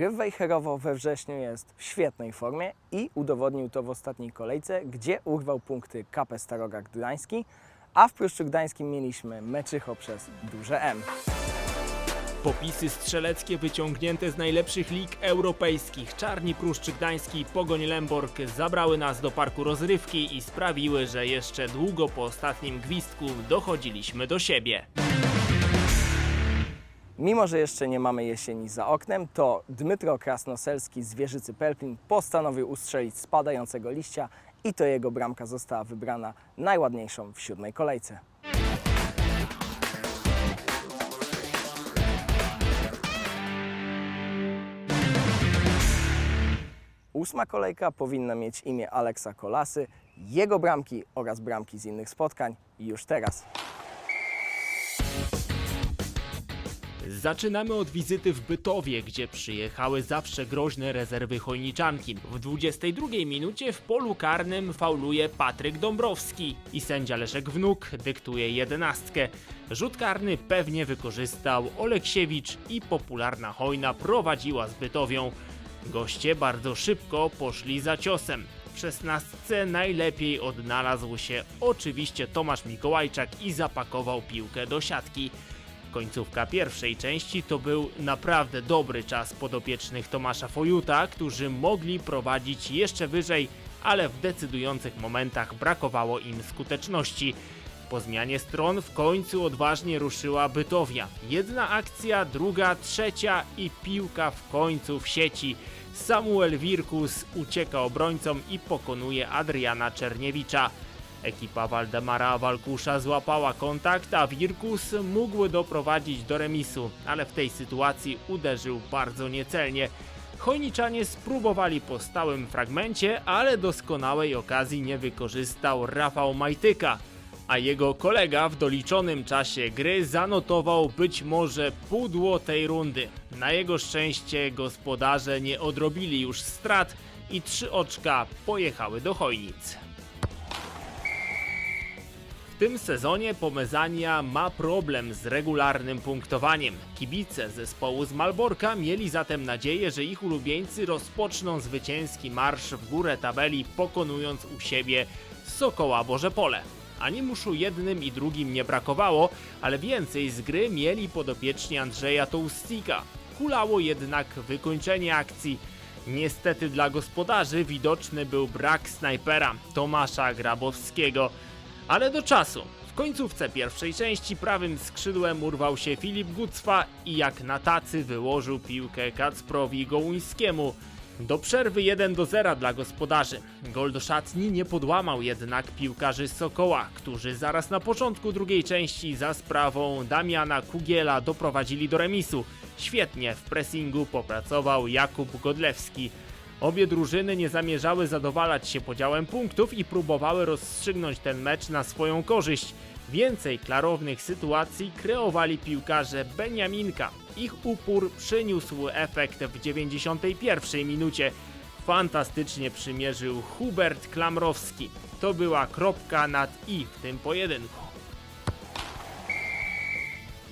Gry Wejherowo we wrześniu jest w świetnej formie i udowodnił to w ostatniej kolejce, gdzie urwał punkty KP Starogard Gdański, a w Pruszczu Gdańskim mieliśmy Meczycho przez duże M. Popisy strzeleckie wyciągnięte z najlepszych lig europejskich. Czarni Pruszczyk Gdański i Pogoń Lęborg zabrały nas do parku rozrywki i sprawiły, że jeszcze długo po ostatnim gwizdku dochodziliśmy do siebie. Mimo, że jeszcze nie mamy jesieni za oknem, to Dmytro Krasnoselski z Wieżycy Pelplin postanowił ustrzelić spadającego liścia i to jego bramka została wybrana najładniejszą w siódmej kolejce. Ósma kolejka powinna mieć imię Aleksa Kolasy, jego bramki oraz bramki z innych spotkań już teraz. Zaczynamy od wizyty w Bytowie, gdzie przyjechały zawsze groźne rezerwy chojniczanki. W 22 minucie w polu karnym fauluje Patryk Dąbrowski i sędzia Leszek Wnuk dyktuje jedenastkę. Rzut karny pewnie wykorzystał Oleksiewicz i popularna hojna prowadziła z Bytowią. Goście bardzo szybko poszli za ciosem. W szesnastce najlepiej odnalazł się oczywiście Tomasz Mikołajczak i zapakował piłkę do siatki. Końcówka pierwszej części to był naprawdę dobry czas podopiecznych Tomasza Fojuta, którzy mogli prowadzić jeszcze wyżej, ale w decydujących momentach brakowało im skuteczności. Po zmianie stron w końcu odważnie ruszyła Bytowia. Jedna akcja, druga, trzecia i piłka w końcu w sieci. Samuel Wirkus ucieka obrońcom i pokonuje Adriana Czerniewicza. Ekipa Waldemara Walkusza złapała kontakt, a Wirkus mógł doprowadzić do remisu, ale w tej sytuacji uderzył bardzo niecelnie. Chojniczanie spróbowali po stałym fragmencie, ale doskonałej okazji nie wykorzystał Rafał Majtyka. A jego kolega w doliczonym czasie gry zanotował być może pudło tej rundy. Na jego szczęście gospodarze nie odrobili już strat i trzy oczka pojechały do Chojnic. Tym sezonie Pomezania ma problem z regularnym punktowaniem. Kibice zespołu z Malborka mieli zatem nadzieję, że ich ulubieńcy rozpoczną zwycięski marsz w górę tabeli, pokonując u siebie Sokoła Boże Pole. Animuszu jednym i drugim nie brakowało, ale więcej z gry mieli podopieczni Andrzeja Toustika. Kulało jednak wykończenie akcji. Niestety dla gospodarzy widoczny był brak snajpera Tomasza Grabowskiego. Ale do czasu. W końcówce pierwszej części prawym skrzydłem urwał się Filip Gucwa i jak na tacy wyłożył piłkę Kacprowi Gołuńskiemu. Do przerwy 1 do 0 dla gospodarzy. Gol do szatni nie podłamał jednak piłkarzy Sokoła, którzy zaraz na początku drugiej części za sprawą Damiana Kugiela doprowadzili do remisu. Świetnie w pressingu popracował Jakub Godlewski. Obie drużyny nie zamierzały zadowalać się podziałem punktów i próbowały rozstrzygnąć ten mecz na swoją korzyść. Więcej klarownych sytuacji kreowali piłkarze Beniaminka. Ich upór przyniósł efekt w 91 minucie. Fantastycznie przymierzył Hubert Klamrowski. To była kropka nad i w tym pojedynku.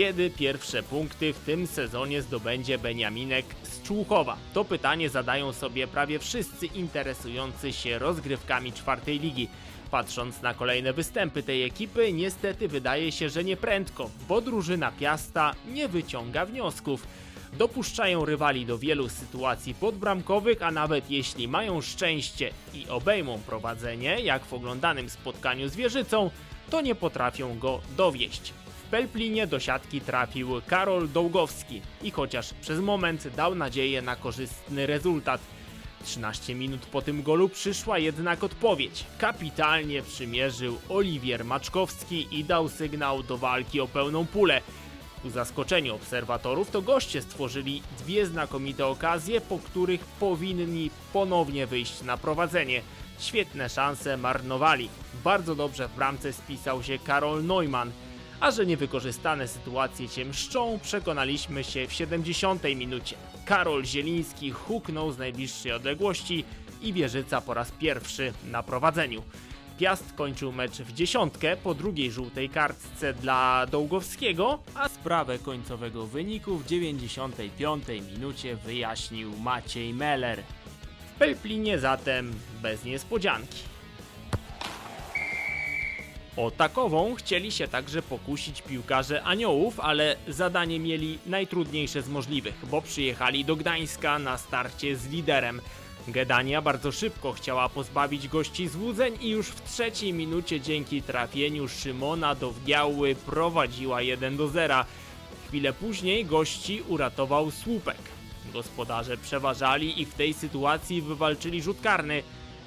Kiedy pierwsze punkty w tym sezonie zdobędzie Beniaminek z Człuchowa? To pytanie zadają sobie prawie wszyscy interesujący się rozgrywkami czwartej ligi. Patrząc na kolejne występy tej ekipy, niestety wydaje się, że nie prędko, bo drużyna Piasta nie wyciąga wniosków. Dopuszczają rywali do wielu sytuacji podbramkowych, a nawet jeśli mają szczęście i obejmą prowadzenie, jak w oglądanym spotkaniu z Wieżycą, to nie potrafią go dowieść. Pelplinie do siatki trafił Karol Dołgowski i chociaż przez moment dał nadzieję na korzystny rezultat, 13 minut po tym golu przyszła jednak odpowiedź. Kapitalnie przymierzył Oliwier Maczkowski i dał sygnał do walki o pełną pulę. Ku zaskoczeniu obserwatorów to goście stworzyli dwie znakomite okazje, po których powinni ponownie wyjść na prowadzenie. Świetne szanse marnowali. Bardzo dobrze w bramce spisał się Karol Neumann. A że niewykorzystane sytuacje cię mszczą, przekonaliśmy się w 70 minucie. Karol Zieliński huknął z najbliższej odległości i Wieżyca po raz pierwszy na prowadzeniu. Piast kończył mecz w dziesiątkę po drugiej żółtej kartce dla Dołgowskiego, a sprawę końcowego wyniku w 95 minucie wyjaśnił Maciej Meller. W Pelplinie zatem bez niespodzianki. O takową chcieli się także pokusić piłkarze Aniołów, ale zadanie mieli najtrudniejsze z możliwych, bo przyjechali do Gdańska na starcie z liderem. Gedania bardzo szybko chciała pozbawić gości złudzeń i już w trzeciej minucie dzięki trafieniu Szymona do Wgiały prowadziła 1 do 0. Chwilę później gości uratował słupek. Gospodarze przeważali i w tej sytuacji wywalczyli rzut karny.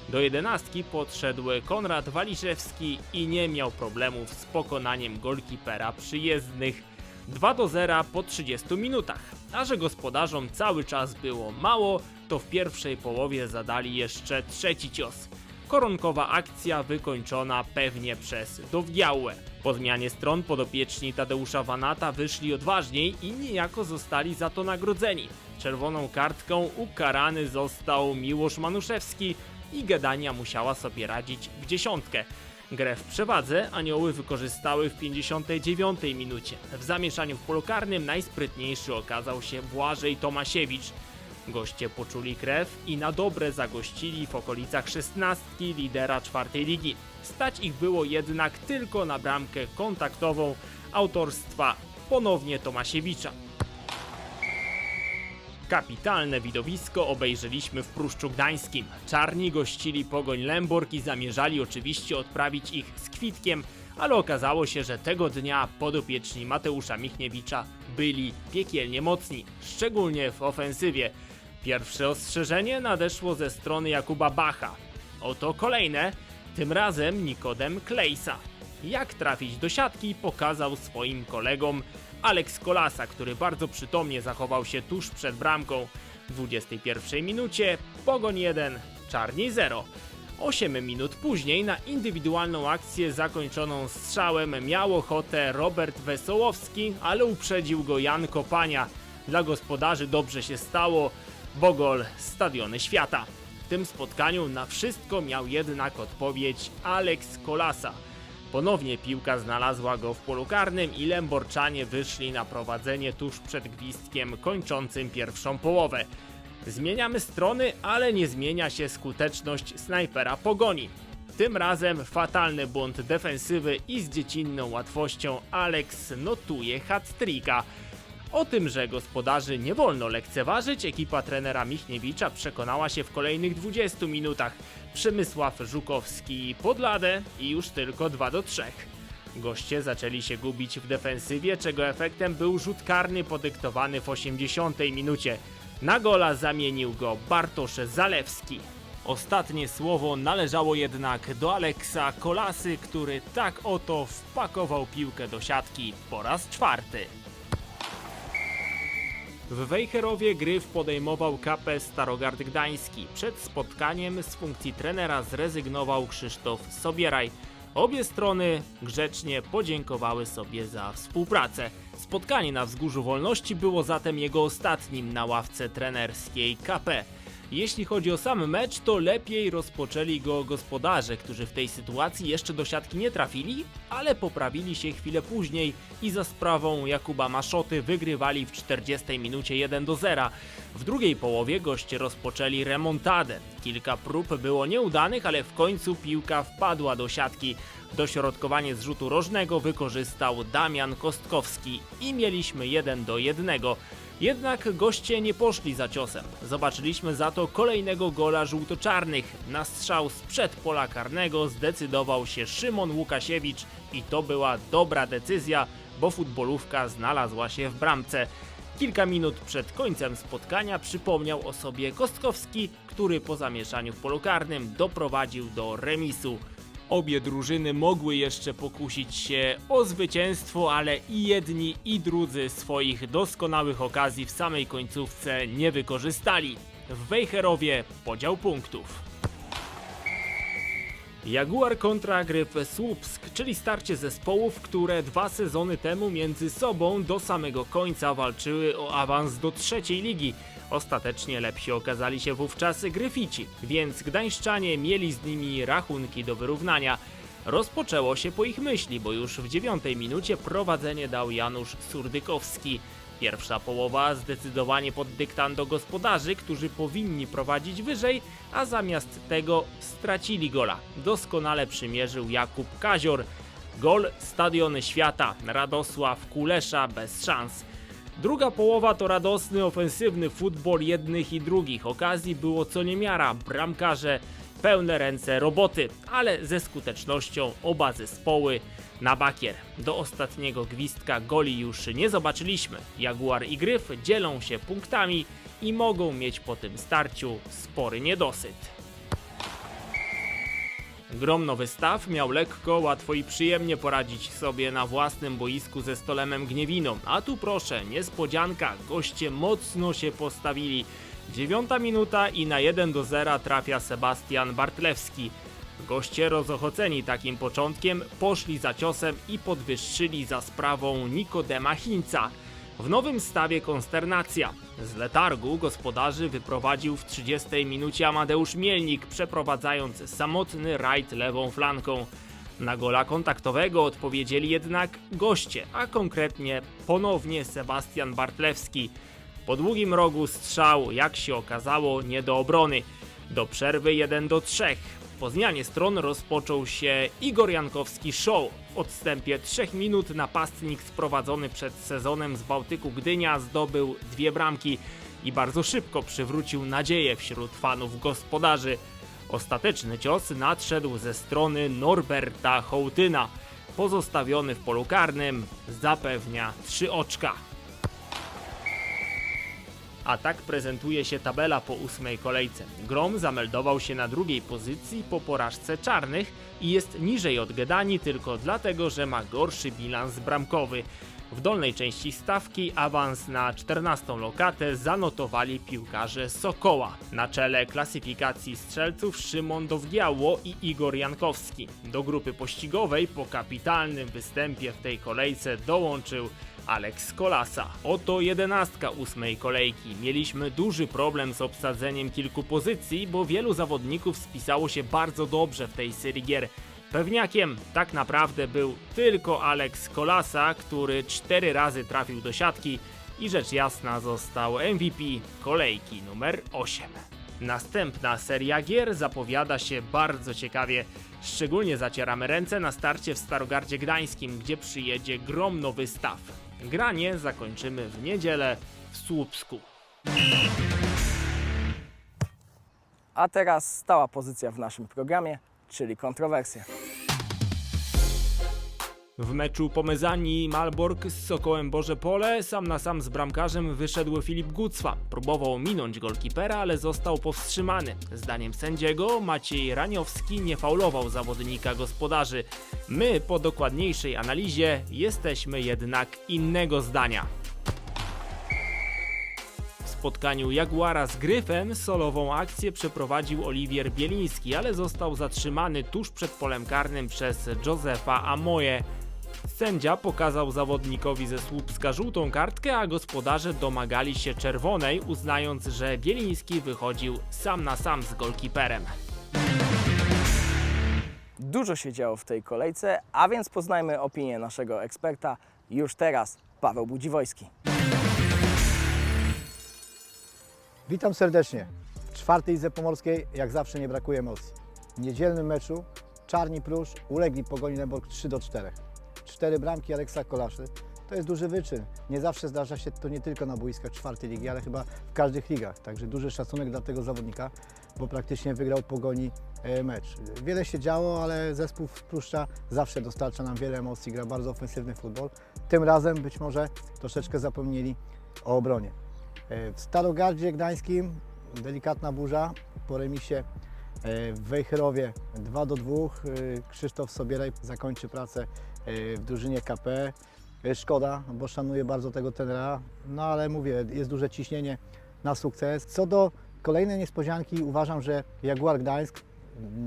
Do jedenastki podszedł Konrad Waliszewski i nie miał problemów z pokonaniem golkipera przyjezdnych. 2 do 0 po 30 minutach. A że gospodarzom cały czas było mało, to w pierwszej połowie zadali jeszcze trzeci cios. Koronkowa akcja wykończona pewnie przez Dowgiałę. Po zmianie stron podopieczni Tadeusza Wanata wyszli odważniej i niejako zostali za to nagrodzeni. Czerwoną kartką ukarany został Miłosz Manuszewski i Gedania musiała sobie radzić w dziesiątkę. Grę w przewadze anioły wykorzystały w 59 minucie. W zamieszaniu w polu karnym najsprytniejszy okazał się Błażej Tomasiewicz. Goście poczuli krew i na dobre zagościli w okolicach szesnastki lidera czwartej ligi. Stać ich było jednak tylko na bramkę kontaktową autorstwa ponownie Tomasiewicza. Kapitalne widowisko obejrzeliśmy w Pruszczu Gdańskim. Czarni gościli Pogoń Lęborg i zamierzali oczywiście odprawić ich z kwitkiem, ale okazało się, że tego dnia podopieczni Mateusza Michniewicza byli piekielnie mocni, szczególnie w ofensywie. Pierwsze ostrzeżenie nadeszło ze strony Jakuba Bacha. Oto kolejne, tym razem Nikodem Klejsa. Jak trafić do siatki pokazał swoim kolegom Alex Kolasa, który bardzo przytomnie zachował się tuż przed bramką. W 21 minucie Pogoń 1, Czarni 0. 8 minut później na indywidualną akcję zakończoną strzałem miał ochotę Robert Wesołowski, ale uprzedził go Jan Kopania. Dla gospodarzy dobrze się stało, bo gol Stadiony Świata. W tym spotkaniu na wszystko miał jednak odpowiedź Alex Kolasa. Ponownie piłka znalazła go w polu karnym i Lęborczanie wyszli na prowadzenie tuż przed gwizdkiem kończącym pierwszą połowę. Zmieniamy strony, ale nie zmienia się skuteczność snajpera pogoni. Tym razem fatalny błąd defensywy i z dziecinną łatwością Alex notuje hat-tricka. O tym, że gospodarzy nie wolno lekceważyć, ekipa trenera Michniewicza przekonała się w kolejnych 20 minutach. Przemysław Żukowski podladę i już tylko 2 do 3. Goście zaczęli się gubić w defensywie, czego efektem był rzut karny podyktowany w 80 minucie. Na gola zamienił go Bartosz Zalewski. Ostatnie słowo należało jednak do Aleksa Kolasy, który tak oto wpakował piłkę do siatki po raz czwarty. W Wejherowie gryf podejmował KP Starogard Gdański. Przed spotkaniem z funkcji trenera zrezygnował Krzysztof Sobieraj. Obie strony grzecznie podziękowały sobie za współpracę. Spotkanie na Wzgórzu Wolności było zatem jego ostatnim na ławce trenerskiej KP. Jeśli chodzi o sam mecz, to lepiej rozpoczęli go gospodarze, którzy w tej sytuacji jeszcze do siatki nie trafili, ale poprawili się chwilę później i za sprawą Jakuba Maszoty wygrywali w 40 minucie 1 do 0. W drugiej połowie goście rozpoczęli remontadę. Kilka prób było nieudanych, ale w końcu piłka wpadła do siatki. Dośrodkowanie z rzutu rożnego wykorzystał Damian Kostkowski i mieliśmy 1 do 1. Jednak goście nie poszli za ciosem. Zobaczyliśmy za to kolejnego gola żółto-czarnych. Na strzał sprzed pola karnego zdecydował się Szymon Łukasiewicz i to była dobra decyzja, bo futbolówka znalazła się w bramce. Kilka minut przed końcem spotkania przypomniał o sobie Kostkowski, który po zamieszaniu w polu karnym doprowadził do remisu. Obie drużyny mogły jeszcze pokusić się o zwycięstwo, ale i jedni i drudzy swoich doskonałych okazji w samej końcówce nie wykorzystali. W Wejherowie podział punktów. Jaguar kontra Gryf Słupsk, czyli starcie zespołów, które dwa sezony temu między sobą do samego końca walczyły o awans do trzeciej ligi. Ostatecznie lepsi okazali się wówczas Gryfici, więc gdańszczanie mieli z nimi rachunki do wyrównania. Rozpoczęło się po ich myśli, bo już w dziewiątej minucie prowadzenie dał Janusz Surdykowski. Pierwsza połowa zdecydowanie pod dyktando gospodarzy, którzy powinni prowadzić wyżej, a zamiast tego stracili gola. Doskonale przymierzył Jakub Kazior. Gol Stadiony Świata, Radosław Kulesza bez szans. Druga połowa to radosny, ofensywny futbol jednych i drugich. Okazji było co niemiara, bramkarze pełne ręce roboty, ale ze skutecznością oba zespoły na bakier. Do ostatniego gwizdka goli już nie zobaczyliśmy. Jaguar i Gryf dzielą się punktami i mogą mieć po tym starciu spory niedosyt. Grom Nowy Staw miał lekko, łatwo i przyjemnie poradzić sobie na własnym boisku ze Stolemem Gniewiną. A tu proszę, niespodzianka, goście mocno się postawili. Dziewiąta minuta i na 1 do 0 trafia Sebastian Bartlewski. Goście rozochoceni takim początkiem poszli za ciosem i podwyższyli za sprawą Nikodema Chińca. W nowym stawie konsternacja. Z letargu gospodarzy wyprowadził w 30 minucie Amadeusz Mielnik, przeprowadzając samotny rajd lewą flanką. Na gola kontaktowego odpowiedzieli jednak goście, a konkretnie ponownie Sebastian Bartlewski. Po długim rogu strzał, jak się okazało, nie do obrony. Do przerwy 1 do 3. Po zmianie stron rozpoczął się Igor Jankowski Show. W odstępie 3 minut napastnik sprowadzony przed sezonem z Bałtyku Gdynia zdobył dwie bramki i bardzo szybko przywrócił nadzieję wśród fanów gospodarzy. Ostateczny cios nadszedł ze strony Norberta Hołtyna. Pozostawiony w polu karnym zapewnia trzy oczka. A tak prezentuje się tabela po ósmej kolejce. Grom zameldował się na drugiej pozycji po porażce czarnych i jest niżej od Gedani tylko dlatego, że ma gorszy bilans bramkowy. W dolnej części stawki awans na 14 lokatę zanotowali piłkarze Sokoła. Na czele klasyfikacji strzelców Szymon Dowgiało i Igor Jankowski. Do grupy pościgowej po kapitalnym występie w tej kolejce dołączył Alex Kolasa. Oto jedenastka ósmej kolejki. Mieliśmy duży problem z obsadzeniem kilku pozycji, bo wielu zawodników spisało się bardzo dobrze w tej serii gier. Pewniakiem tak naprawdę był tylko Alex Kolasa, który cztery razy trafił do siatki i rzecz jasna został MVP kolejki numer 8. Następna seria gier zapowiada się bardzo ciekawie. Szczególnie zacieramy ręce na starcie w Starogardzie Gdańskim, gdzie przyjedzie grom nowy staw. Granie zakończymy w niedzielę w Słupsku. A teraz stała pozycja w naszym programie, czyli kontrowersje. W meczu Pomezani Malbork z Sokołem Boże Pole sam na sam z bramkarzem wyszedł Filip Gucwa. Próbował minąć golkipera, ale został powstrzymany. Zdaniem sędziego Maciej Raniowski nie faulował zawodnika gospodarzy. My po dokładniejszej analizie jesteśmy jednak innego zdania. W spotkaniu Jaguara z Gryfem solową akcję przeprowadził Oliwier Bieliński, ale został zatrzymany tuż przed polem karnym przez Józefa Amoje. Sędzia pokazał zawodnikowi ze Słupska żółtą kartkę, a gospodarze domagali się czerwonej, uznając, że Bieliński wychodził sam na sam z golkiperem. Dużo się działo w tej kolejce, a więc poznajmy opinię naszego eksperta już teraz, Paweł Budziwojski. Witam serdecznie. W czwartej Izbie Pomorskiej jak zawsze nie brakuje emocji. W niedzielnym meczu Czarni Prusz ulegli Pogoni Leborg 3 do 4. Cztery bramki Aleksa Kolaszy to jest duży wyczyn. Nie zawsze zdarza się to nie tylko na boiskach czwartej ligi, ale chyba w każdych ligach. Także duży szacunek dla tego zawodnika, bo praktycznie wygrał Pogoni e, mecz. Wiele się działo, ale zespół z Pruszcza zawsze dostarcza nam wiele emocji, gra bardzo ofensywny futbol. Tym razem być może troszeczkę zapomnieli o obronie. E, W Starogardzie Gdańskim delikatna burza po remisie e, w Wejherowie 2 do 2. E, Krzysztof Sobieraj zakończy pracę w drużynie KP. E, Szkoda, bo szanuję bardzo tego trenera, no ale mówię, jest duże ciśnienie na sukces. Co do kolejnej niespodzianki, uważam, że Jaguar Gdańsk,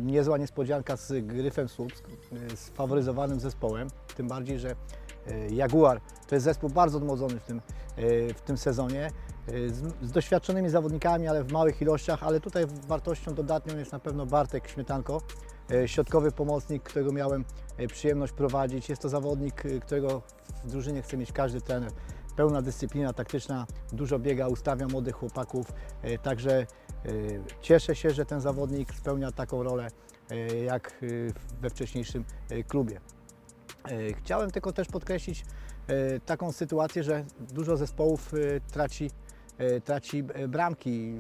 niezła niespodzianka z Gryfem Słupsk, e, z faworyzowanym zespołem, tym bardziej, że Jaguar to jest zespół bardzo odmłodzony w tym, w tym sezonie. y, z, z doświadczonymi zawodnikami, ale w małych ilościach, ale tutaj wartością dodatnią jest na pewno Bartek Śmietanko, y, środkowy pomocnik, którego miałem y, przyjemność prowadzić. Jest to zawodnik, y, którego w drużynie chce mieć każdy trener. Pełna dyscyplina taktyczna, dużo biega, ustawia młodych chłopaków, także cieszę się, że ten zawodnik spełnia taką rolę jak we wcześniejszym klubie. E, Chciałem tylko też podkreślić e, taką sytuację, że dużo zespołów e, traci, e, traci e, bramki.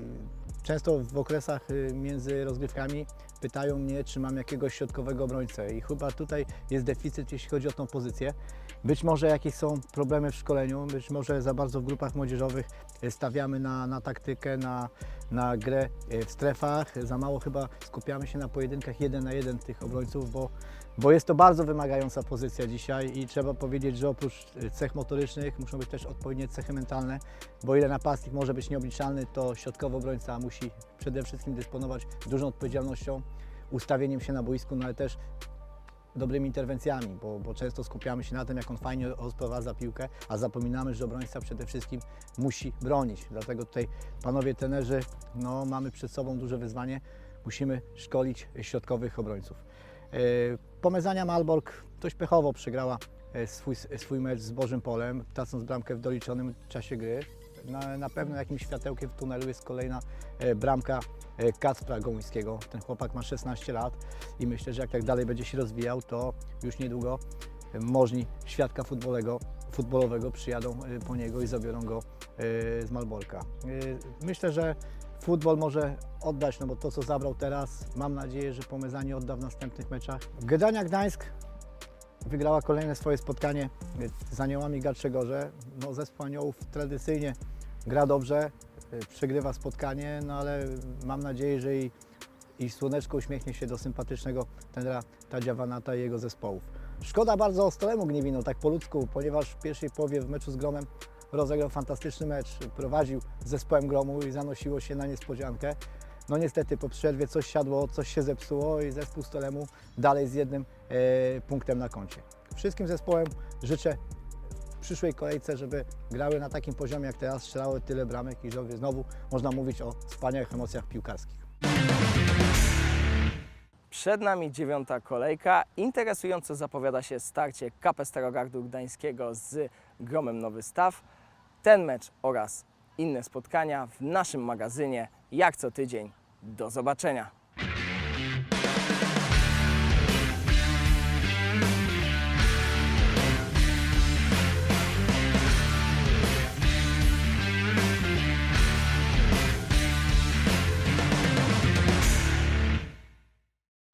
Często w okresach e, między rozgrywkami pytają mnie, czy mam jakiegoś środkowego obrońcę i chyba tutaj jest deficyt, jeśli chodzi o tą pozycję. Być może jakieś są problemy w szkoleniu, być może za bardzo w grupach młodzieżowych e, stawiamy na, na taktykę, na, na grę e, w strefach. Za mało chyba skupiamy się na pojedynkach jeden na jeden tych obrońców, bo bo jest to bardzo wymagająca pozycja dzisiaj i trzeba powiedzieć, że oprócz y, cech motorycznych muszą być też odpowiednie cechy mentalne, bo ile napastnik może być nieobliczalny, to środkowy obrońca musi przede wszystkim dysponować dużą odpowiedzialnością, ustawieniem się na boisku, no ale też dobrymi interwencjami, bo, bo często skupiamy się na tym, jak on fajnie rozprowadza piłkę, a zapominamy, że obrońca przede wszystkim musi bronić. Dlatego tutaj panowie trenerzy, no, mamy przed sobą duże wyzwanie, musimy szkolić środkowych obrońców. E, Pomezania Malbork dość pechowo przegrała e, swój, swój mecz z Bożym Polem, tracąc bramkę w doliczonym czasie gry. Na, na pewno jakimś światełkiem w tunelu jest kolejna e, bramka e, Kacpra Gołyńskiego. Ten chłopak ma 16 lat i myślę, że jak tak dalej będzie się rozwijał, to już niedługo e, możni świadka futbolowego, futbolowego przyjadą po niego i zabiorą go z Malborka. Myślę, że futbol może oddać, no bo to co zabrał teraz, mam nadzieję, że Pomezanie odda w następnych meczach. Gdania Gdańsk wygrała kolejne swoje spotkanie z Aniołami Garczegorze. No, zespół Aniołów tradycyjnie gra dobrze, y, przegrywa spotkanie, no ale mam nadzieję, że i, i Słoneczko uśmiechnie się do sympatycznego trenera Tadzia Wanata i jego zespołów. Szkoda bardzo Ostelemu Gniewino, tak po ludzku, ponieważ w pierwszej połowie w meczu z Gromem rozegrał fantastyczny mecz, prowadził z zespołem Gromu i zanosiło się na niespodziankę. No niestety po przerwie coś siadło, coś się zepsuło i zespół Stolemu dalej z jednym e, punktem na koncie. Wszystkim zespołem życzę przyszłej kolejce, żeby grały na takim poziomie jak teraz, strzelały tyle bramek i żeby znowu można mówić o wspaniałych emocjach piłkarskich. Przed nami dziewiąta kolejka. Interesująco zapowiada się starcie KP Starogardu Gdańskiego z Gromem Nowy Staw. Ten mecz oraz inne spotkania w naszym magazynie, jak co tydzień. Do zobaczenia.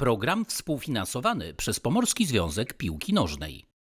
Program współfinansowany przez Pomorski Związek Piłki Nożnej.